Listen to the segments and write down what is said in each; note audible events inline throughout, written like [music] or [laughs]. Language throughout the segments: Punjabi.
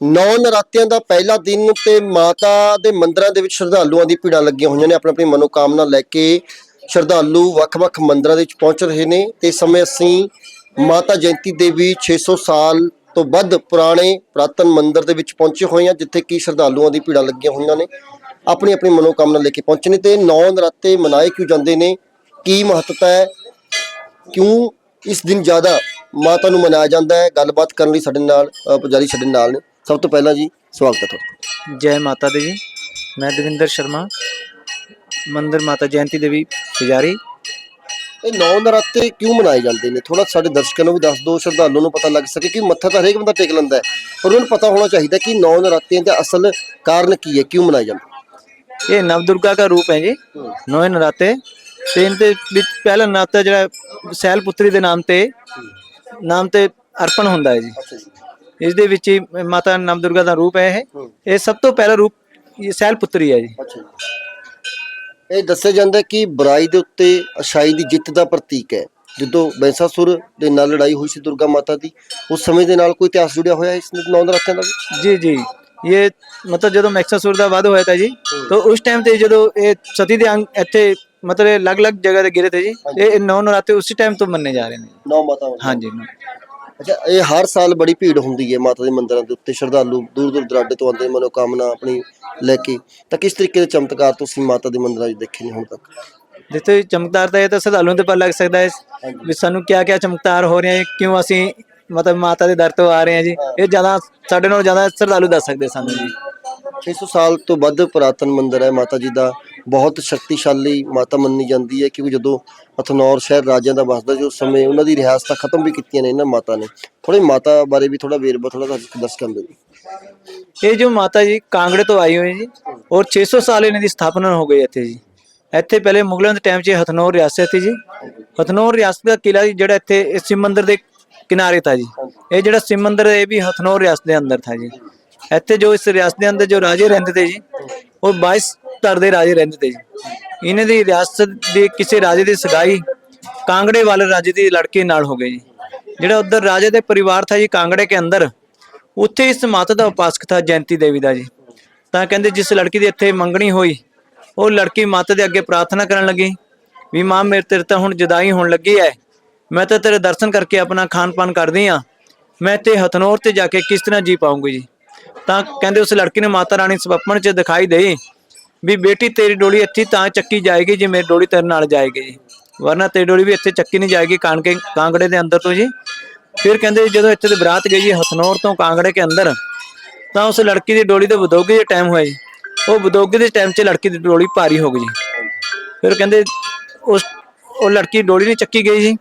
ਨੌ ਨਰਾਤਿਆਂ ਦਾ ਪਹਿਲਾ ਦਿਨ ਤੇ ਮਾਤਾ ਦੇ ਮੰਦਰਾਂ ਦੇ ਵਿੱਚ ਸ਼ਰਧਾਲੂਆਂ ਦੀ ਭੀੜਾਂ ਲੱਗੀਆਂ ਹੋਈਆਂ ਨੇ। ਆਪਣੀ ਆਪਣੀ ਮਨੋਕਾਮਨਾ ਲੈ ਕੇ ਸ਼ਰਧਾਲੂ ਵੱਖ-ਵੱਖ ਮੰਦਰਾਂ ਦੇ ਵਿੱਚ ਪਹੁੰਚ ਰਹੇ ਨੇ ਤੇ ਇਸ ਸਮੇਂ ਅਸੀਂ ਮਾਤਾ ਜਯੰਤੀ ਦੇਵੀ 600 ਸਾਲ ਤੋਂ ਵੱਧ ਪੁਰਾਣੇ ਪ੍ਰਾਤਨ ਮੰਦਿਰ ਦੇ ਵਿੱਚ ਪਹੁੰਚੇ ਹੋਏ ਹਾਂ, ਜਿੱਥੇ ਕਿ ਸ਼ਰਧਾਲੂਆਂ ਦੀ ਭੀੜਾਂ ਲੱਗੀਆਂ ਹੋਈਆਂ ਨੇ। ਆਪਣੀ ਆਪਣੀ ਮਨੋਕਾਮਨਾ ਲੈ ਕੇ ਪਹੁੰਚੇ ਨੇ ਤੇ ਨੌ ਨਰਾਤੇ ਮਨਾਏ ਕਿਉਂ ਜਾਂਦੇ ਨੇ? ਕੀ ਮਹੱਤਤਾ ਹੈ? ਕਿਉਂ ਇਸ ਦਿਨ ਜ਼ਿਆਦਾ ਮਾਤਾ ਨੂੰ ਮਨਾਇਆ ਜਾਂਦਾ ਹੈ? ਗੱਲਬਾਤ ਕਰਨ ਲਈ ਸਾਡੇ ਨਾਲ ਪੁਜਾਰੀ ਸਾਡੇ ਨਾਲ ਨੇ। ਸਭ ਤੋਂ ਪਹਿਲਾਂ ਜੀ ਸਵਾਗਤ ਹੈ ਤੁਹਾਡਾ जय माता दी मैं देविंदर शर्मा मंदिर माता जयंती देवी पुजारी ਇਹ ਨੌ ਨਰਾਤੇ ਕਿਉਂ ਮਨਾਏ ਜਾਂਦੇ ਨੇ ਥੋੜਾ ਸਾਡੇ ਦਰਸ਼ਕਾਂ ਨੂੰ ਵੀ ਦੱਸ ਦਿਓ ਸ਼ਰਧਾਲੂਆਂ ਨੂੰ ਪਤਾ ਲੱਗ ਸਕੇ ਕਿ ਮੱਥਾ ਤਾਂ ਹਰੇਕ ਬੰਦਾ ਟੇਕ ਲੈਂਦਾ ਹੈ ਪਰ ਉਹਨਾਂ ਨੂੰ ਪਤਾ ਹੋਣਾ ਚਾਹੀਦਾ ਕਿ ਨੌ ਨਰਾਤਿਆਂ ਦਾ ਅਸਲ ਕਾਰਨ ਕੀ ਹੈ ਕਿਉਂ ਮਨਾਏ ਜਾਂਦੇ ਇਹ ਨਵ ਦੁਰਗਾ ਦਾ ਰੂਪ ਹੈ ਜੀ ਨੌਵੇਂ ਨਰਾਤੇ ਤੇ ਇਹਦੇ ਵਿੱਚ ਪਹਿਲਾ ਨਰਾਤਾ ਜਿਹੜਾ ਸੈਲ ਪੁੱਤਰੀ ਦੇ ਨਾਮ ਤੇ ਨਾਮ ਤੇ ਅਰਪਣ ਹੁੰਦਾ ਹੈ ਜੀ ਇਸ ਦੇ ਵਿੱਚ ਹੀ ਮਾਤਾ ਨਵ ਦੁਰਗਾ ਦਾ ਰੂਪ ਹੈ ਇਹ। ਇਹ ਸਭ ਤੋਂ ਪਹਿਲਾ ਰੂਪ ਇਹ ਸੈਲ ਪੁੱਤਰੀ ਹੈ ਜੀ। ਅੱਛਾ ਇਹ ਦੱਸਿਆ ਜਾਂਦਾ ਕਿ ਬੁਰਾਈ ਦੇ ਉੱਤੇ ਅਛਾਈ ਦੀ ਜਿੱਤ ਦਾ ਪ੍ਰਤੀਕ ਹੈ। ਜਦੋਂ ਬੈਂਸਾਸੁਰ ਦੇ ਨਾਲ ਲੜਾਈ ਹੋਈ ਸੀ ਦੁਰਗਾ ਮਾਤਾ ਦੀ ਉਸ ਸਮੇਂ ਦੇ ਨਾਲ ਕੋਈ ਇਤਿਹਾਸ ਜੁੜਿਆ ਹੋਇਆ ਇਸ ਨੌ ਨਰਾਤਿਆਂ ਦਾ ਜੀ ਜੀ। ਇਹ ਮਤਲਬ ਜਦੋਂ ਮੈਕਸਾਸੁਰ ਦਾ ਵਧ ਹੋਇਆ ਤਾ ਜੀ ਤਾਂ ਉਸ ਟਾਈਮ ਤੇ ਜਦੋਂ ਇਹ ਸਤੀ ਦੇ ਅੰਗ ਇੱਥੇ ਮਤਲਬ ਅਲੱਗ-ਅਲੱਗ ਜਗ੍ਹਾ ਤੇ ਗਿਰੇ ਤੇ ਜੀ ਇਹ ਨੌ ਨਰਾਤੇ ਉਸੇ ਟਾਈਮ ਤੋਂ ਮੰਨੇ ਜਾ ਰਹੇ ਨੇ ਨੌ ਮਾਤਾਵਾਂ। ਹਾਂਜੀ ਅੱਛਾ ਇਹ ਹਰ ਸਾਲ ਬੜੀ ਭੀੜ ਹੁੰਦੀ ਹੈ ਮਾਤਾ ਦੇ ਮੰਦਿਰਾਂ ਦੇ ਉੱਤੇ ਸ਼ਰਧਾਲੂ ਦੂਰ ਦੂਰ ਦਰਾਡੇ ਤੋਂ ਆਉਂਦੇ ਮਨੋਕਾਮਨਾ ਆਪਣੀ ਲੈ ਕੇ। ਤਾਂ ਕਿਸ ਤਰੀਕੇ ਦੇ ਚਮਤਕਾਰ ਤੁਸੀਂ ਮਾਤਾ ਦੇ ਮੰਦਿਰਾਂ 'ਚ ਦੇਖੇ ਨੇ ਹੁਣ ਤੱਕ? ਜਿੱਥੇ ਚਮਕਦਾਰ ਤਾਂ ਇਹ ਤਾਂ ਸ਼ਰਧਾਲੂਆਂ ਤੇ ਪਤਾ ਲੱਗ ਸਕਦਾ ਹੈ। ਵੀ ਸਾਨੂੰ ਕਿਆ ਕਿਆ ਚਮਕਦਾਰ ਹੋ ਰਹੇ ਹੈ ਕਿਉਂ ਅਸੀਂ ਮਤਲਬ ਮਾਤਾ ਦੇ ਦਰ ਤੋਂ ਆ ਰਹੇ ਹਾਂ ਜੀ। ਇਹ ਜ਼ਿਆਦਾ ਸਾਡੇ ਨਾਲੋਂ ਜ਼ਿਆਦਾ ਸ਼ਰਧਾਲੂ ਦੱਸ ਸਕਦੇ ਸਾਨੂੰ ਜੀ। 600 ਸਾਲ ਤੋਂ ਵੱਧ ਪੁਰਾਤਨ ਮੰਦਿਰ ਹੈ ਮਾਤਾ ਜੀ ਦਾ। ਬਹੁਤ ਸ਼ਕਤੀਸ਼ਾਲੀ ਮਾਤਾ ਮੰਨੀ ਜਾਂਦੀ ਹੈ ਕਿਉਂਕਿ ਜਦੋਂ ਅਥਨੌਰ ਸ਼ਹਿਰ ਰਾਜਿਆਂ ਦਾ ਵਸਦਾ ਸੀ ਸਮੇਂ ਉਹਨਾਂ ਦੀ ਰਿਆਸਤਾਂ ਖਤਮ ਵੀ ਕੀਤੀਆਂ ਨੇ ਇਹਨਾਂ ਮਾਤਾ ਨੇ। ਥੋੜੀ ਮਾਤਾ ਬਾਰੇ ਵੀ ਥੋੜਾ ਵੇਰਵਾ ਥੋੜਾ ਦਰਸ਼ਕਾਂ ਦੇ ਇਹ ਜੋ ਮਾਤਾ ਜੀ ਕਾਂਗੜੇ ਤੋਂ ਆਈ ਹੋਈ ਜੀ, ਔਰ 600 ਸਾਲ ਇਹਨਾਂ ਦੀ ਸਥਾਪਨਾ ਹੋ ਗਈ ਇੱਥੇ ਜੀ। ਇੱਥੇ ਪਹਿਲੇ ਮੁਗਲਾਂ ਦੇ ਟਾਈਮ 'ਚ ਹਥਨੌਰ ਰਿਆਸਤ ਸੀ ਜੀ। ਹਥਨੌਰ ਰਿਆਸਤ ਦਾ ਕਿਲਾ ਜੀ ਜਿਹੜਾ ਇੱਥੇ ਇਸ ਸ਼ਿਵ ਮੰਦਿਰ ਦੇ ਕਿਨਾਰੇ ਥਾ ਜੀ। ਇਹ ਜਿਹੜਾ ਸ਼ਿਵ ਮੰਦਿਰ ਇਹ ਵੀ ਹਥਨੌਰ ਰਿਆਸਤ ਦੇ ਅੰਦਰ ਥਾ ਜੀ। ਇੱਥੇ ਜੋ ਇਸ ਰਿਆਸਤ ਦੇ ਅੰਦਰ ਜੋ ਰਾਜੇ ਰਹਿੰਦੇ ਤੇ ਜੀ, ਉਹ 22 ਧੜ ਦੇ ਰਾਜੇ ਰਹਿੰਦੇ ਤੇ ਜੀ। ਇਹਨਾਂ ਦੀ ਰਿਆਸਤ ਦੇ ਕਿਸੇ ਰਾਜੇ ਦੀ ਸਗਾਈ ਕਾਂਗੜੇ ਵਾਲੇ ਰਾਜੇ ਦੀ ਲੜਕੀ ਨਾਲ ਹੋ ਗਈ ਜੀ। ਜਿਹੜਾ ਉਧਰ ਰਾਜੇ ਦੇ ਪਰਿਵਾਰ ਥਾ ਜੀ ਕਾਂਗੜੇ ਕੇ ਅੰਦਰ, ਉੱਥੇ ਇਸ ਮਾਤਾ ਦਾ ਉਪਾਸਕ ਥਾ ਜੈਂਤੀ ਦੇਵੀ ਦਾ ਜੀ। ਤਾਂ ਕਹਿੰਦੇ ਜਿਸ ਲੜਕੀ ਦੀ ਇੱਥੇ ਮੰਗਣੀ ਹੋਈ, ਉਹ ਲੜਕੀ ਮਾਤਾ ਦੇ ਅੱਗੇ ਪ੍ਰਾਰਥਨਾ ਕਰਨ ਲੱਗੀ, ਵੀ ਮਾਂ ਮੇਰੇ ਤੇਰੇ ਤਾਂ ਹੁਣ ਜਦਾਈ ਹੋਣ ਲੱਗੀ ਹੈ ਮੈਂ ਤਾਂ ਤੇਰੇ ਦਰਸ਼ਨ ਕਰਕੇ ਆਪਣਾ ਖਾਣ ਪਾਨ ਕਰਦੀ ਆ। ਮੈਂ ਤੇ ਹਥਨੌਰ ਤੇ ਜਾ ਕੇ ਕਿਸ ਤਰ੍ਹਾਂ ਜੀ ਪਾਉਂਗੀ ਜੀ। ਤਾਂ ਕਹਿੰਦੇ ਉਸ ਲੜਕੀ ਨੇ ਮਾਤਾ ਰਾਣੀ ਸਵਪਨ ਚ ਦਿਖਾਈ ਦੇਈ ਵੀ ਬੇਟੀ ਤੇਰੀ ਡੋਲੀ ਇੱਥੇ ਤਾਂ ਚੱਕੀ ਜਾਏਗੀ ਜੇ ਮੇਰੀ ਡੋਲੀ ਤੇਰੇ ਨਾਲ ਜਾਏਗੀ ਜੀ। ਵਰਨਾ ਤੇਰੀ ਡੋਲੀ ਵੀ ਇੱਥੇ ਚੱਕੀ ਨਹੀਂ ਜਾਏਗੀ ਕਾਨਕੇ ਕਾਂਗੜੇ ਦੇ ਅੰਦਰ ਤੋਂ ਜੀ। ਫਿਰ ਕਹਿੰਦੇ ਜੀ ਜਦੋਂ ਇੱਥੇ ਤੇ ਬਰਾਤ ਗਈ ਜੀ ਹਥਨੌਰ ਤੋਂ ਕਾਂਗੜੇ ਕੇ ਅੰਦਰ, ਤਾਂ ਉਸ ਲੜਕੀ ਦੀ ਡੋਲੀ ਦੇ ਬਦੋਗੇ ਦੇ ਟਾਈਮ ਹੋਇਆ ਜੀ। ਉਹ ਬਦੋਗੇ ਦੇ ਟਾਈਮ 'ਚ ਲੜਕੀ ਦੀ ਡੋਲੀ ਭਾਰੀ ਹੋ ਗਈ ਜੀ। ਫਿਰ ਕਹਿੰਦੇ ਉਸ ਉਹ ਲੜਕੀ ਡੋਲੀ ਨਹੀਂ ਚੱਕੀ ਗਈ ਜੀ।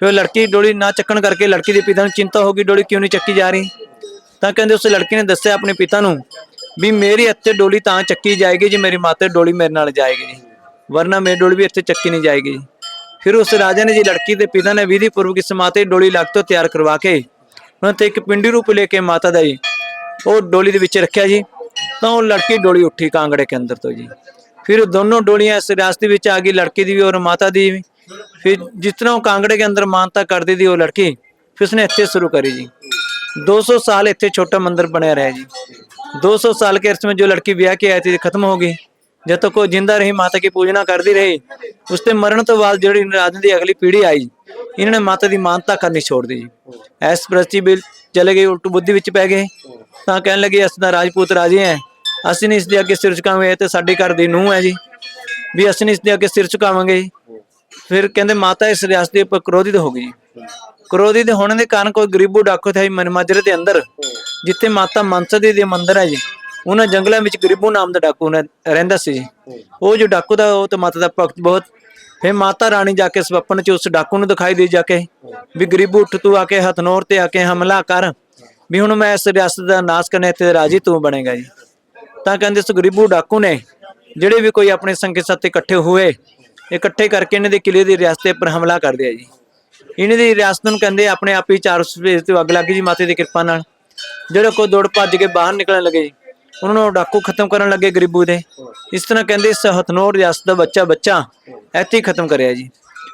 ਫਿਰ ਲੜਕੀ ਡੋਲੀ ਨਾ ਚੱਕਣ ਕਰਕੇ ਲੜਕੀ ਦੇ ਪਿਤਾ ਨੂੰ ਚਿੰਤਾ ਹੋ ਗਈ, ਡੋਲੀ ਕਿਉਂ ਨਹੀਂ ਚੱਕੀ ਜਾ ਰਹੀ? ਤਾਂ ਕਹਿੰਦੇ ਉਸ ਲੜਕੀ ਨੇ ਦੱਸਿਆ ਆਪਣੇ ਪਿਤਾ ਨੂੰ ਵੀ ਮੇਰੀ ਇੱਥੇ ਡੋਲੀ ਤਾਂ ਚੱਕੀ ਜਾਏਗੀ ਜੇ, ਮੇਰੀ ਮਾਤਾ ਡੋਲੀ ਮੇਰੇ ਨਾਲ ਜਾਏਗੀ ਜੀ। ਵਰਨਾ ਮੇਰੀ ਡੋਲੀ ਵੀ ਇੱਥੇ ਚੱਕੀ ਨਹੀਂ ਜਾਏਗੀ ਜੀ। ਫਿਰ ਉਸ ਰਾਜਾ ਨੇ ਜੀ, ਲੜਕੀ ਦੇ ਪਿਤਾ ਨੇ ਵਿਧੀ ਪੂਰਵਕ ਇਸ ਮਾਤੇ ਦੀ ਡੋਲੀ ਲੱਗ ਤੋਂ ਤਿਆਰ ਕਰਵਾ ਕੇ, ਉਹਨਾਂ ਤੇ ਇੱਕ ਪਿੰਡੀ ਰੂਪ ਲੈ ਕੇ ਮਾਤਾ ਦਾ ਜੀ, ਉਹ ਡੋਲੀ ਦੇ ਵਿੱਚ ਰੱਖਿਆ ਜੀ। ਤਾਂ ਉਹ ਲੜਕੀ ਡੋਲੀ ਉੱਠੀ ਕਾਂਗੜੇ ਕੇ ਅੰਦਰ ਤੋਂ ਜੀ। ਫਿਰ ਦੋਨੋਂ ਡੋਲੀਆਂ ਇਸ ਰਿਆਸਤ ਵਿੱਚ ਆ ਗਈ, ਲੜਕੀ ਦੀ ਵੀ ਔਰ ਮਾਤਾ ਦੀ ਵੀ। ਫਿਰ ਜਿਸ ਤਰ੍ਹਾਂ ਉਹ ਕਾਂਗੜੇ ਕੇ ਅੰਦਰ ਮਾਨਤਾ ਕਰਦੀ ਦੀ ਉਹ ਲੜਕੀ, ਫਿਰ ਉਸਨੇ ਇੱਥੇ ਸ਼ੁਰੂ ਕਰੀ ਜੀ। 200 ਸਾਲ ਇੱਥੇ ਛੋਟਾ ਮੰਦਿਰ ਬਣਿਆ ਰਿਹਾ ਜੀ। 200 साल के अर्थ में जो लड़की ब्याह के आई थी खत्म हो गई जब तक वो जिंदा रही माता की पूजना करती रही उसके मरण तो बाद ਜਿਹੜੀ ਰਾਜ ਦੀ ਅਗਲੀ ਪੀੜ੍ਹੀ ਆਈ ਇਹਨਾਂ ਨੇ ਮਾਤਾ ਦੀ ਮਾਨਤਾ ਕਰਨੀ ਛੋੜ ਦਿੱਤੀ ਜੀ ਐਸ ਪ੍ਰਸਤੀ ਬਿਲ ਚਲੇ ਗਏ ਉਲਟ ਬੁੱਧੀ ਵਿੱਚ ਪੈ ਗਏ ਤਾਂ ਕਹਿਣ ਲੱਗੇ ਅਸੀਂ ਤਾਂ ਰਾਜਪੂਤ ਰਾਜੇ ਹਾਂ ਅਸੀਂ ਨਹੀਂ ਇਸ ਦੇ ਅੱਗੇ ਸਿਰ ਝੁਕਾਵੇਂ ਇਹ ਤੇ ਸਾਡੇ ਘਰ ਦੀ ਨੂੰਹ ਹੈ ਜੀ ਵੀ ਅਸੀਂ ਨਹੀਂ ਇਸ ਦੇ ਅੱਗੇ ਸਿਰ ਝੁਕਾਵਾਂਗੇ ਫਿਰ ਕਹਿੰਦੇ ਮਾਤਾ ਇਸ ਰਿਆਸਤ ਦੇ ਉੱਪਰ ਕ੍ਰੋਧਿਤ ਹੋ ਗਈ ਕ੍ਰੋਧਿਤ ਹੋਣ ਦੇ ਕਾਰਨ ਕੋਈ ਗਰੀਬੂ ਡਾਕੂ ਥਾਈ ਮਨਮਾਜਰੇ ਦੇ ਅੰਦਰ, ਜਿੱਥੇ ਮਾਤਾ ਮਨਸਾ ਦੀ ਦੇ ਮੰਦਿਰ ਹੈ ਜੀ, ਉਹਨਾਂ ਜੰਗਲਾਂ ਵਿੱਚ ਗਰੀਬੂ ਨਾਮ ਦਾ ਡਾਕੂ ਨੇ ਰਹਿੰਦਾ ਸੀ ਜੀ। ਉਹ ਜੋ ਡਾਕੂ ਦਾ, ਉਹ ਤਾਂ ਮਾਤਾ ਦਾ ਭਗਤ ਬਹੁਤ, ਫਿਰ ਮਾਤਾ ਰਾਣੀ ਜਾ ਕੇ ਸਵਪਨ ਚ ਉਸ ਡਾਕੂ ਨੂੰ ਦਿਖਾਈ ਦੇ ਜਾ ਕੇ, ਵੀ ਗਰੀਬੂ ਉੱਠ ਤੂੰ ਆ ਕੇ ਹਥਨੌਰ ਤੇ ਆ ਕੇ ਹਮਲਾ ਕਰ, ਵੀ ਹੁਣ ਮੈਂ ਇਸ ਰਿਆਸਤ ਦਾ ਨਾਸ਼ ਕਰਨੇ ਤੇ ਰਾਜੀ ਤੂੰ ਬਣੇਗਾ ਜੀ। ਤਾਂ ਕਹਿੰਦੇ ਉਸ ਗਰੀਬੂ ਡਾਕੂ ਨੇ, ਜਿਹੜੇ ਵੀ ਕੋਈ ਆਪਣੇ ਸੰਗਤ ਸਾਥੀ ਇਕੱਠੇ ਹੋਏ, ਇਕੱਠੇ ਕਰਕੇ ਇਹਨਾਂ ਦੇ ਕਿਲੇ ਦੀ ਰਿਆਸਤ ਤੇ ਉੱਪਰ ਹਮਲਾ ਕਰ ਦਿਆ ਜੀ। ਇਹਨਾਂ ਦੀ ਰਿਆਸਤ ਨੂੰ ਕਹਿੰਦੇ ਆਪਣੇ ਆਪ ਹੀ ਚਾਰ ਸਪੇਸ ਤੇ ਅੱਗ ਲੱਗ ਗਈ ਜੀ ਮਾਤੇ ਦੀ ਕਿਰਪਾ ਨਾਲ। ਜਿਹੜੇ ਕੋ ਦੌੜ ਭੱਜ ਕੇ ਬਾਹਰ ਨਿਕਲਣ ਲੱਗੇ ਜੀ, ਉਹਨਾਂ ਨੂੰ ਡਾਕੂ ਖਤਮ ਕਰਨ ਲੱਗੇ ਗਰੀਬੂ ਦੇ। ਇਸ ਤਰ੍ਹਾਂ ਕਹਿੰਦੇ ਇਸ ਹਥਨੌਰ ਰਿਆਸਤ ਦਾ ਬੱਚਾ ਬੱਚਾ, ਇੱਥੇ ਖਤਮ ਕਰਿਆ ਜੀ।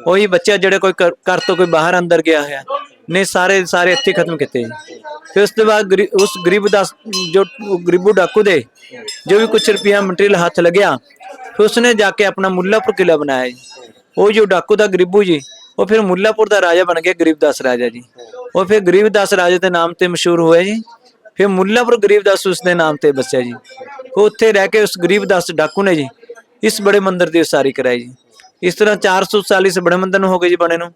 ਉਹੀ ਬੱਚਾ ਜਿਹੜੇ ਕੋਈ ਘਰ ਤੋਂ ਕੋਈ ਬਾਹਰ ਅੰਦਰ ਗਿਆ ਹੋਇਆ, ਨੇ ਸਾਰੇ ਸਾਰੇ ਇੱਥੇ ਖਤਮ ਕੀਤੇ ਜੀ। ਫਿਰ ਉਸ ਤੋਂ ਬਾਅਦ ਗਰੀ- ਉਸ ਗਰੀਬ ਦਾ ਜੋ ਗਰੀਬੂ ਡਾਕੂ ਦੇ, ਜੋ ਵੀ ਕੁਛ ਰੁਪਇਆ ਮਟੀਰੀਅਲ ਹੱਥ ਲੱਗਿਆ, ਫਿਰ ਉਸਨੇ ਜਾ ਕੇ ਆਪਣਾ ਮੁੱਲਾਪੁਰ ਕਿਲਾ ਬਣਾਇਆ ਜੀ। ਉਹ ਜੋ ਡਾਕੂ ਦਾ ਗਰੀਬੂ ਜੀ ਉਹ ਫਿਰ ਮੁੱਲਾਪੁਰ ਦਾ ਰਾਜਾ ਬਣ ਗਿਆ ਗਰੀਬਦਾਸ ਰਾਜਾ ਜੀ। ਉਹ ਫਿਰ ਗਰੀਬਦਾਸ ਰਾਜੇ ਦੇ ਨਾਮ ਤੇ ਮਸ਼ਹੂਰ ਹੋਇਆ ਜੀ। ਫਿਰ ਮੁੱਲਾਪੁਰ ਗਰੀਬਦਾਸ ਉਸ ਦੇ ਨਾਮ ਤੇ ਬਸਿਆ ਜੀ। ਉਹ ਉੱਥੇ ਰਹਿ ਕੇ ਉਸ ਗਰੀਬਦਾਸ ਡਾਕੂ ਨੇ ਜੀ, ਇਸ ਬੜੇ ਮੰਦਿਰ ਦੀ ਉਸਾਰੀ ਕਰਾਈ ਜੀ। ਇਸ ਤਰ੍ਹਾਂ 400 ਸਾਲ ਇਸ ਬੜੇ ਮੰਦਿਰ ਨੂੰ ਹੋ ਗਏ ਜੀ ਬਣੇ ਨੂੰ।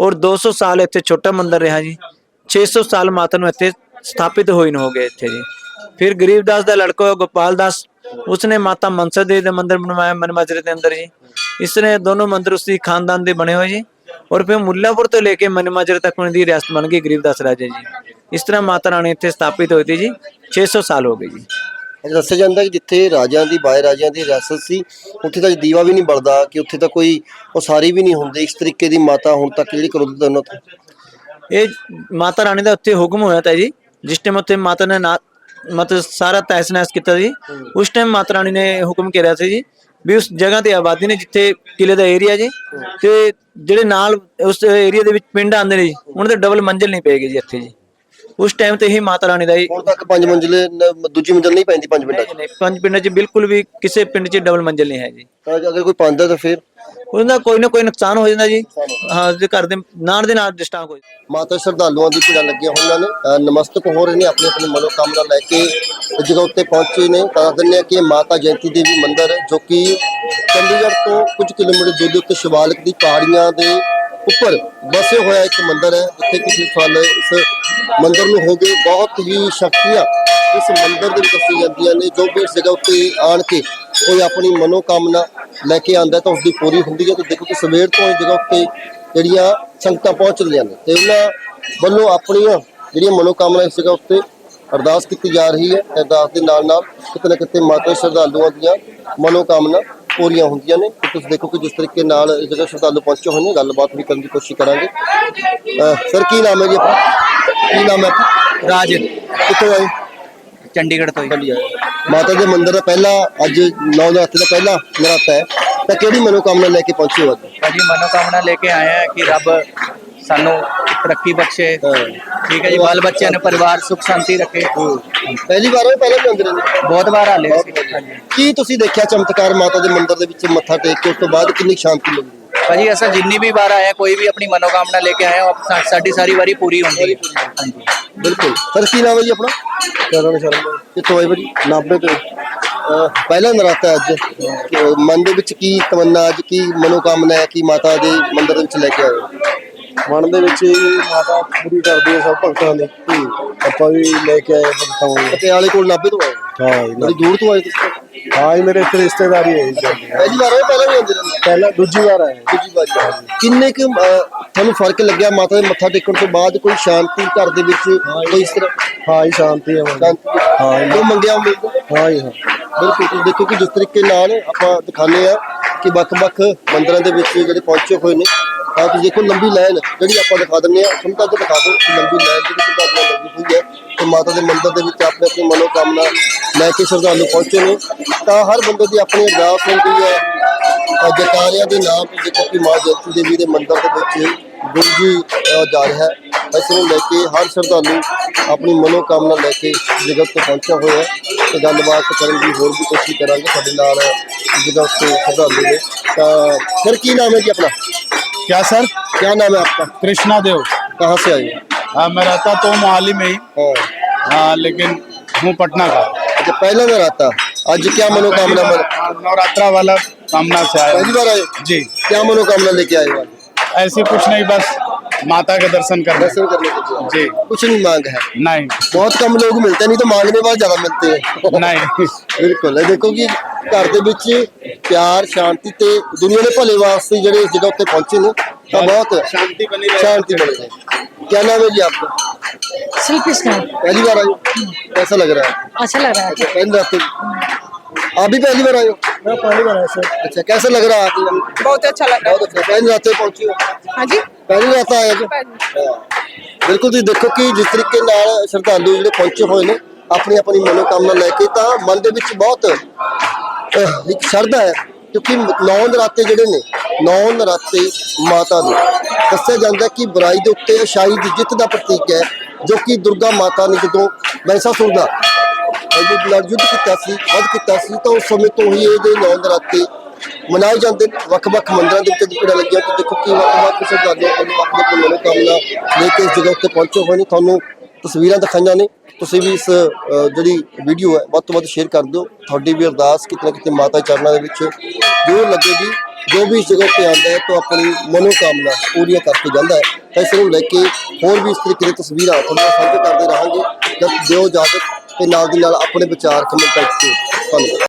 ਔਰ 200 ਸਾਲ ਇੱਥੇ ਛੋਟਾ ਮੰਦਿਰ ਰਿਹਾ ਜੀ। 600 ਸਾਲ ਮਾਤਾ ਨੂੰ ਇੱਥੇ ਸਥਾਪਿਤ ਹੋਈ ਨੂੰ ਹੋ ਗਏ ਇੱਥੇ ਜੀ। ਫਿਰ ਗਰੀਬਦਾਸ ਦਾ ਲੜਕਾ ਹੋਇਆ ਗੋਪਾਲ ਦਾਸ। ਉਸਨੇ ਮਾਤਾ ਮਨਸਾ ਦੇਵੀ ਦਾ ਮੰਦਿਰ ਬਣਵਾਇਆ ਮਨਮਾਜਰੇ ਦੇ ਅੰਦਰ ਜੀ। ਇਸ ਨੇ ਦੋਨੋਂ ਮੰਦਿਰ ਉਸਦੀ ਖਾਨਦਾਨ ਦੇ ਬਣੇ ਹੋਏ ਜੀ। ਔਰ ਫਿਰ ਮੁੱਲਾਪੁਰ ਤੋਂ ਲੈ ਕੇ ਮਨਮਾਜਰੇ ਤੱਕ ਉਹਨਾਂ ਦੀ ਰਿਆਸਤ ਬਣ ਗਈ ਗਰੀਬਦਾਸ ਰਾਜੇ ਜੀ। ਇਸ ਤਰ੍ਹਾਂ ਮਾਤਾ ਰਾਣੀ ਇੱਥੇ ਸਥਾਪਿਤ ਹੋਈ ਸੀ ਜੀ 600 ਸਾਲ ਹੋ ਗਏ ਜੀ। ਦੱਸਿਆ ਜਾਂਦਾ ਕਿ ਜਿੱਥੇ ਰਾਜਿਆਂ ਦੀ ਬਾਏ ਰਾਜਿਆਂ ਦੀ ਰਿਆਸਤ ਸੀ ਉੱਥੇ ਤਾਂ ਦੀਵਾ ਵੀ ਨਹੀਂ ਬਲਦਾ ਕਿ ਉੱਥੇ ਤਾਂ ਕੋਈ ਉਸਾਰੀ ਵੀ ਨਹੀਂ ਹੁੰਦੀ ਇਸ ਤਰੀਕੇ ਦੀ ਮਾਤਾ ਹੁਣ ਤੱਕ ਜਿਹੜੀ ਕਰੋਦਤ ਉਹਨਾਂ ਤੋਂ। ਇਹ ਮਾਤਾ ਰਾਣੀ ਦਾ ਉੱਥੇ ਹੁਕਮ ਹੋਇਆ ਤਾ ਜੀ ਜਿਸ ਟਾਈਮ ਉੱਥੇ ਮਾਤਾ ਨੇ ਨਾ ਮਤਲਬ ਸਾਰਾ ਤਹਿਸ ਨਹਿਸ ਕੀਤਾ ਸੀ ਉਸ ਟਾਈਮ ਮਾਤਾ ਰਾਣੀ ਨੇ ਹੁਕਮ ਕਰਿਆ ਸੀ ਜੀ ਵੀ ਉਸ ਜਗ੍ਹਾ ਤੇ ਆਬਾਦੀ ਨੇ ਜਿੱਥੇ ਕਿਲੇ ਦਾ ਏਰੀਆ ਜੀ ਤੇ ਜਿਹੜੇ ਨਾਲ ਉਸ ਏਰੀਆ ਦੇ ਵਿੱਚ ਪਿੰਡ ਆਉਂਦੇ ਨੇ ਜੀ ਉਹਨਾਂ ਦੇ ਡਬਲ ਮੰਜ਼ਿਲ ਨਹੀਂ ਪਏਗੀ ਜੀ ਇੱਥੇ ਜੀ। ਉਸ ਟਾਈਮ ਤੇ ਹੀ ਮਾਤਾ ਰਾਣੀ ਦਾ ਹੀ ਹੁਣ ਤੱਕ ਪੰਜ ਮੰਜ਼ਿਲੇ ਨ- ਦੂਜੀ ਮੰਜ਼ਿਲ ਨਹੀਂ ਪੈਂਦੀ ਪੰਜ ਪਿੰਡਾਂ 'ਚ? ਨਹੀਂ, ਪੰਜ ਪਿੰਡਾਂ 'ਚ ਬਿਲਕੁਲ ਵੀ ਕਿਸੇ ਪਿੰਡ 'ਚ ਡਬਲ ਮੰਜ਼ਿਲ ਨਹੀਂ ਹੈ ਜੀ। ਤਾਂ ਅਗਰ ਕੋਈ ਪਾਉਂਦਾ ਤਾਂ ਫਿਰ? ਉਹਦਾ ਕੋਈ ਨਾ ਕੋਈ ਨੁਕਸਾਨ ਹੋ ਜਾਂਦਾ ਜੀ। ਹਾਂ ਜੇ ਘਰ ਦੇ ਨਾਲ ਦੇ ਨਾਲ ਡਿਸਟਾਂਗ ਹੋ ਜਾਂਦਾ। ਮਾਤਾ ਸ਼ਰਧਾਲੂਆਂ ਦੀ ਭੀੜਾਂ ਲੱਗੀਆਂ ਹੋਈਆਂ ਨੇ। ਅ, ਨਮਸਤਕ ਹੋ ਰਹੇ ਨੇ ਆਪਣੀ ਆਪਣੀ ਮਨੋਕਾਮਨਾ ਲੈ ਕੇ। ਜਗ੍ਹਾ ਉੱਤੇ ਪਹੁੰਚੇ ਨੇ। ਤਾਂ ਦਿੰਦੇ ਆ ਕਿ ਮਾਤਾ ਜੈਂਤੀ ਦੇਵੀ ਮੰਦਿਰ ਜੋ ਕਿ ਚੰਡੀਗੜ੍ਹ ਤੋਂ ਕੁਝ ਕਿਲੋਮੀਟਰ ਦੂਰ ਦੇ ਉੱਤੇ ਸ਼ਿਵਾਲਿਕ ਦੀ ਪਹਾੜੀਆਂ ਦੇ ਉੱਪਰ ਵਸੇ ਹੋਇਆ ਇੱਕ ਮੰਦਿਰ ਹੈ ਜਿੱਥੇ ਕਿਸੇ ਸਾਲ ਇਸ ਮੰਦਿਰ ਨੂੰ ਹੋ ਗਏ। ਬਹੁਤ ਹੀ ਸ਼ਕਤੀਆਂ ਇਸ ਮੰਦਿਰ ਦੇ ਵਿੱਚ ਦੱਸੀ ਜਾਂਦੀਆਂ ਨੇ ਜੋ ਵੀ ਇਸ ਜਗ੍ਹਾ ਉੱਤੇ ਆਣ ਕੇ ਕੋਈ ਆਪਣੀ ਮਨੋਕਾਮਨਾ ਲੈ ਕੇ ਆਂਦਾ ਤਾਂ ਉਸ ਦੀ ਪੂਰੀ ਹੁੰਦੀ ਹੈ ਤੇ ਦੇਖੋ ਕਿ ਸਵੇਰ ਤੋਂ ਇਸ ਜਗ੍ਹਾ ਉੱਤੇ ਜਿਹੜੀਆਂ ਸੰਗਤਾਂ ਪਹੁੰਚ ਰਹੀਆਂ ਨੇ ਤੇ ਉਹਨਾਂ ਵੱਲੋਂ ਆਪਣੀਆਂ ਜਿਹੜੀਆਂ ਮਨੋਕਾਮਨਾ ਇਸ ਜਗ੍ਹਾ ਉੱਤੇ ਅਰਦਾਸ ਕੀਤੀ ਜਾ ਰਹੀ ਹੈ ਤੇ ਅਰਦਾਸ ਦੇ ਨਾਲ ਨਾਲ ਕਿਤੇ ਨਾ ਕਿਤੇ ਮਾਤਾ ਸ਼ਰਧਾਲੂਆਂ ਦੀਆਂ ਮਨੋਕਾਮਨਾ ਪੂਰੀਆਂ ਹੁੰਦੀਆਂ ਨੇ। ਤੁਸੀਂ ਦੇਖੋ ਕਿ ਜਿਸ ਤਰੀਕੇ ਨਾਲ ਇਸ ਜਗ੍ਹਾ ਸ਼ਰਧਾਲੂ ਪਹੁੰਚੇ ਹੋਏ ਨੇ ਗੱਲਬਾਤ ਵੀ ਕਰਨ ਦੀ ਕੋਸ਼ਿਸ਼ ਕਰਾਂਗੇ। ਸਰ ਕੀ ਨਾਮ ਹੈ ਜੀ ਆਪਣਾ? ਕੀ ਨਾਮ ਹੈ ਆਪਣਾ? ਰਾਜ ਕਿੱਥੋਂ ਆਏ? ਚੰਡੀਗੜ੍ਹ ਤੋਂ ਚੰਡੀਗੜ੍ਹ ਮਾਤਾ ਦੇ ਮੰਦਿਰ ਦਾ ਪਹਿਲਾ ਅੱਜ ਨੌ ਦਾ ਦਾ ਪਹਿਲਾ ਨਰਾਤਾ ਹੈ। ਤਾਂ ਕਿਹੜੀ ਮਨੋਕਾਮਨਾ ਲੈ ਕੇ ਪਹੁੰਚੇ ਹੋ ਅੱਜ? ਭਾਜੀ ਮਨੋਕਾਮਨਾ ਲੈ ਕੇ ਆਏ ਆ ਕਿ ਰੱਬ ਸਾਨੂੰ ਤਰੱਕੀ ਬਖਸ਼ੇ। ਹਾਂ। ਠੀਕ ਹੈ ਜੀ ਬਾਲ ਬੱਚਿਆਂ ਨੂੰ ਪਰਿਵਾਰ ਸੁਖ ਸ਼ਾਂਤੀ ਰੱਖੇ। ਪਹਿਲੀ ਵਾਰ ਹੋਏ ਪਹਿਲਾਂ ਵੀ ਰਹਿੰਦੇ ਬਹੁਤ ਵਾਰ ਹਾਲੇ ਸੀ। ਕੀ ਤੁਸੀਂ ਦੇਖਿਆ ਚਮਤਕਾਰ ਮਾਤਾ ਦੇ ਮੰਦਿਰ ਦੇ ਵਿੱਚ ਮੱਥਾ ਟੇਕ ਕੇ ਉਸ ਤੋਂ ਬਾਅਦ ਕਿੰਨੀ ਸ਼ਾਂਤੀ ਮਿਲਦੀ ਹੈ ਭਾਜੀ ਅਸਾਂ ਜਿੰਨੀ ਵੀ ਵਾਰ ਆਇਆ ਕੋਈ ਵੀ ਆਪਣੀ ਮਨੋਕਾਮਨਾ ਲੈ ਕੇ ਆਇਆ ਸਾਡੀ ਸਾਰੀ ਵਾਰੀ ਪੂਰੀ ਹੁੰਦੀ ਹੈ। ਹਾਂਜੀ। ਬਿਲਕੁਲ। ਸਰ ਕੀ ਨਾਮ ਹੈ ਜੀ ਆਪਣਾ? ਚਰਨ ਸ਼ਰਮਾ ਕਿੱਥੋਂ ਆਏ ਭਾਜੀ? ਨਾਭੇ ਤੋਂ। ਅਹ ਪਹਿਲਾ ਨਰਾਤਾ ਅੱਜ। ਮਨ ਦੇ ਵਿੱਚ ਕੀ ਤਮੰਨਾ ਅੱਜ? ਕੀ ਮਨੋਕਾਮਨਾ ਹੈ? ਕਿ ਮਾਤਾ ਦੇ ਮੰਦਿਰ ਦੇ ਵਿੱਚ ਲੈ ਕੇ ਆਏ ਹੋ? ਮਨ ਦੇ ਵਿੱਚ ਇਹ ਮਾਤਾ ਪੂਰੀ ਕਰਦੀ ਹੈ ਸਭ ਭਗਤਾਂ ਦੀ। ਆਪਾਂ ਵੀ ਲੈ ਕੇ ਆਏ ਭਗਤਾਂ ਨੂੰ। ਪਟਿਆਲੇ ਕੋਲ ਨਾਭੇ ਤੋਂ ਆਏ ਹਾਂ? ਜੀ, ਬੜੀ ਦੂਰ ਤੋਂ ਆਏ ਤੁਸੀਂ? ਹਾਂ ਜੀ ਮੇਰੇ ਇੱਥੇ ਰਿਸ਼ਤੇਦਾਰੀ ਹੈ ਜੀ। ਜਾਂਦੇ ਆ। ਪਹਿਲੀ ਵਾਰ ਹੋਏ ਪਹਿਲਾਂ ਵੀ ਆਉਂਦੇ ਰਹਿੰਦੇ ਪਹਿਲਾਂ ਦੂਜੀ ਵਾਰ ਆਏ ਦੂਜੀ ਵਾਰ ਕਿੰਨੇ ਕੁ ਅਹ, ਤੁਹਾਨੂੰ ਫ਼ਰਕ ਲੱਗਿਆ ਮਾਤਾ ਦੇ ਮੱਥਾ ਟੇਕਣ ਤੋਂ ਬਾਅਦ? ਕੋਈ ਸ਼ਾਂਤੀ ਘਰ ਦੇ ਵਿੱਚ? ਕੋਈ ਇਸ ਤਰ੍ਹਾਂ? ਹਾਂ ਜੀ ਸ਼ਾਂਤੀ ਹੈ ਸ਼ਾਂਤੀ ਹਾਂ। ਜੀ। ਜੋ ਮੰਗਿਆ ਉਹ ਮਿਲਦਾ ਹਾਂ ਜੀ ਹਾਂ। ਬਿਲਕੁਲ ਤੁਸੀਂ ਦੇਖੋ ਕਿ ਜਿਸ ਤਰੀਕੇ ਨਾਲ ਆਪਾਂ ਦਿਖਾਉਂਦੇ ਆ ਕਿ ਵੱਖ-ਵੱਖ ਮੰਦਿਰਾਂ ਦੇ ਵਿੱਚ ਜਿਹੜੇ ਪਹੁੰਚੇ ਹੋਏ ਨੇ ਤਾਂ ਤੁਸੀਂ ਦੇਖੋ ਲੰਬੀ ਲਾਈਨ ਜਿਹੜੀ ਆਪਾਂ ਦਿਖਾ ਦਿੰਦੇ ਆ ਤੁਹਾਨੂੰ ਤਾਂ ਅੱਗੇ ਦਿਖਾ ਦਿਓ ਲੰਬੀ ਲਾਈਨ ਜਿਹੜੀ ਕਿੰਨਾ ਲੱਗੀ ਹੋਈ ਹੈ ਤੇ ਮਾਤਾ ਦੇ ਮੰਦਿਰ ਦੇ ਵਿੱਚ ਆਪਣੇ ਆਪਣੀ ਮਨੋਕਾਮਨਾ ਲੈ ਕੇ ਸ਼ਰਧਾਲੂ ਪਹੁੰਚੇ ਨੇ। ਤਾਂ ਹਰ ਬੰਦੇ ਦੀ ਆਪਣੀ ਅਰਦਾਸ ਹੁੰਦੀ ਹੈ। ਅਹ ਜਕਾਰਿਆਂ ਦੇ ਨਾਮ ਤੇ ਦੇਖੋ ਕਿ ਮਾਂ ਜੈਤੀ ਦੇਵੀ ਦੇ ਮੰਦਿਰ ਦੇ ਵਿੱਚ ਗੁੰਜੀ ਅਹ ਜਾ ਰਿਹਾ ਹੈ। ਇਸ ਨੂੰ ਲੈ ਕੇ ਹਰ ਸ਼ਰਧਾਲੂ ਆਪਣੀ ਮਨੋਕਾਮਨਾ ਲੈ ਕੇ ਜਗਤ ਤੇ ਪਹੁੰਚਿਆ ਹੋਇਆ ਹੈ। ਤੇ ਗੱਲਬਾਤ ਕਰਨ ਦੀ ਹੋਰ ਵੀ ਕੋਸ਼ਿਸ਼ ਕਰਾਂਗੇ। ਸਾਡੇ ਨਾਲ ਜਗਤ ਤੇ ਸ਼ਰਧਾਲੂ ਨੇ। ਤਾਂ ਫਿਰ ਕੀ ਨਾਮ ਹੈ ਜੀ ਆਪਣਾ? क्या सर? क्या नाम है आपका? कृष्णा देव। कहाँ से आई? हाँ मैं रहता तो मोहाली में ही। हाँ लेकिन हूँ पटना का। अच्छा पहले में रहता आज क्या हाँ, मनोकामना हाँ, नवरात्रा वाला कामना से आया। पहली बार आए? जी। क्या मनोकामना लेके आए ऐसे कुछ नहीं बस माता के दर्शन करने। दर्शन करने के जी। कुछ नहीं मांग है? नहीं। बहुत कम लोग मिलते नहीं तो मांगने बहुत ज़्यादा मिलते हैं। नहीं। [laughs] बिल्कुल। देखो कि ਘਰ ਦੇ ਵਿੱਚ ਪਿਆਰ ਸ਼ਾਂਤੀ ਤੇ ਦੁਨੀਆ ਦੇ ਭਲੇ ਵਾਸਤੇ ਜਿਹੜੇ ਇਸ ਜਗ੍ਹਾ ਉੱਤੇ ਪਹੁੰਚੇ ਨੇ ਤਾਂ ਬਹੁਤ शांति बनी रहे शांति बनी रहे क्या नाम है जी आपका शिल्पी स्नान पहली बार आए हो कैसा लग रहा है अच्छा लग रहा है अच्छा पहले रात आप भी पहली बार आए हो मैं पहली बार आया सर अच्छा कैसा लग रहा है आपको यहाँ? बहुत अच्छा लग बहुत अच्छा पहली रात से पहुंची हो हाँ जी ਪਹਿਲੀ ਰਾਤ ਆਇਆ ਜੀ ਹਾਂ। ਬਿਲਕੁਲ ਤੁਸੀਂ ਦੇਖੋ ਕਿ ਜਿਸ ਤਰੀਕੇ ਨਾਲ ਸ਼ਰਧਾਲੂ ਜਿਹੜੇ ਪਹੁੰਚੇ ਹੋਏ ਨੇ ਆਪਣੀ ਆਪਣੀ ਮਨੋਕਾਮਨਾ ਲੈ ਕੇ ਤਾਂ ਮਨ ਦੇ ਵਿੱਚ ਬਹੁਤ ਅਹ, ਇੱਕ ਸ਼ਰਧਾ ਹੈ, ਕਿਉਂਕਿ ਨੌ ਨਰਾਤੇ ਜਿਹੜੇ ਨੇ, ਨੌ ਨਰਾਤੇ ਮਾਤਾ ਦੇ। ਦੱਸਿਆ ਜਾਂਦਾ ਕਿ ਬੁਰਾਈ ਦੇ ਉੱਤੇ ਅਸ਼ਾਈ ਦੀ ਜਿੱਤ ਦਾ ਪ੍ਰਤੀਕ ਹੈ, ਜੋ ਕਿ ਦੁਰਗਾ ਮਾਤਾ ਨੇ ਜਦੋਂ ਮਹਿਸਾਸੁਰ ਦਾ ਯੁੱਧ ਕੀਤਾ ਸੀ, ਵੱਧ ਕੀਤਾ ਸੀ, ਤਾਂ ਉਸ ਸਮੇਂ ਤੋਂ ਹੀ ਇਹਦੇ ਨੌ ਨਰਾਤੇ ਮਨਾਏ ਜਾਂਦੇ ਨੇ। ਵੱਖ-ਵੱਖ ਮੰਦਰਾਂ ਦੇ ਵਿੱਚ ਜਿਹੜਾ ਲੱਗਿਆ ਕਿ ਦੇਖੋ ਕਿ ਵੱਖ-ਵੱਖ ਸ਼ਰਧਾਲੂਆਂ ਕੋਲ ਵੱਖ-ਵੱਖ ਮਨੋਕਾਮਨਾ ਲੈ ਕੇ ਇਸ ਜਗ੍ਹਾ ਉੱਤੇ ਪਹੁੰਚੇ ਹੋਏ ਨੇ। ਤੁਹਾਨੂੰ ਤਸਵੀਰਾਂ ਦਿਖਾਈਆਂ ਨੇ। ਤੁਸੀਂ ਵੀ ਇਸ ਜਿਹੜੀ ਵੀਡੀਓ ਹੈ, ਵੱਧ ਤੋਂ ਵੱਧ ਸ਼ੇਅਰ ਕਰ ਦਿਓ। ਤੁਹਾਡੀ ਵੀ ਅਰਦਾਸ ਕਿਤੇ ਨਾ ਕਿਤੇ ਮਾਤਾ ਚਰਨਾਂ ਦੇ ਵਿੱਚ ਜ਼ਰੂਰ ਲੱਗੇਗੀ। ਜੋ ਵੀ ਇਸ ਜਗ੍ਹਾ ਤੇ ਆਉਂਦਾ ਹੈ ਤਾਂ ਆਪਣੀ ਮਨੋਕਾਮਨਾ ਪੂਰੀਆਂ ਕਰਕੇ ਜਾਂਦਾ ਹੈ। ਤਾਂ ਇਸ ਨੂੰ ਲੈ ਕੇ ਹੋਰ ਵੀ ਇਸ ਤਰੀਕੇ ਦੀਆਂ ਤਸਵੀਰਾਂ ਤੁਹਾਨੂੰ ਸਾਂਝੇ ਕਰਦੇ ਰਹਾਂਗੇ। ਜਦ ਦਿਓ ਇਜਾਜ਼ਤ ਤੇ ਨਾਲ ਦੀ ਨਾਲ ਆਪਣੇ ਵਿਚਾਰ ਕਮੈਂਟ ਕਰਕੇ ਧੰਨਵਾਦ।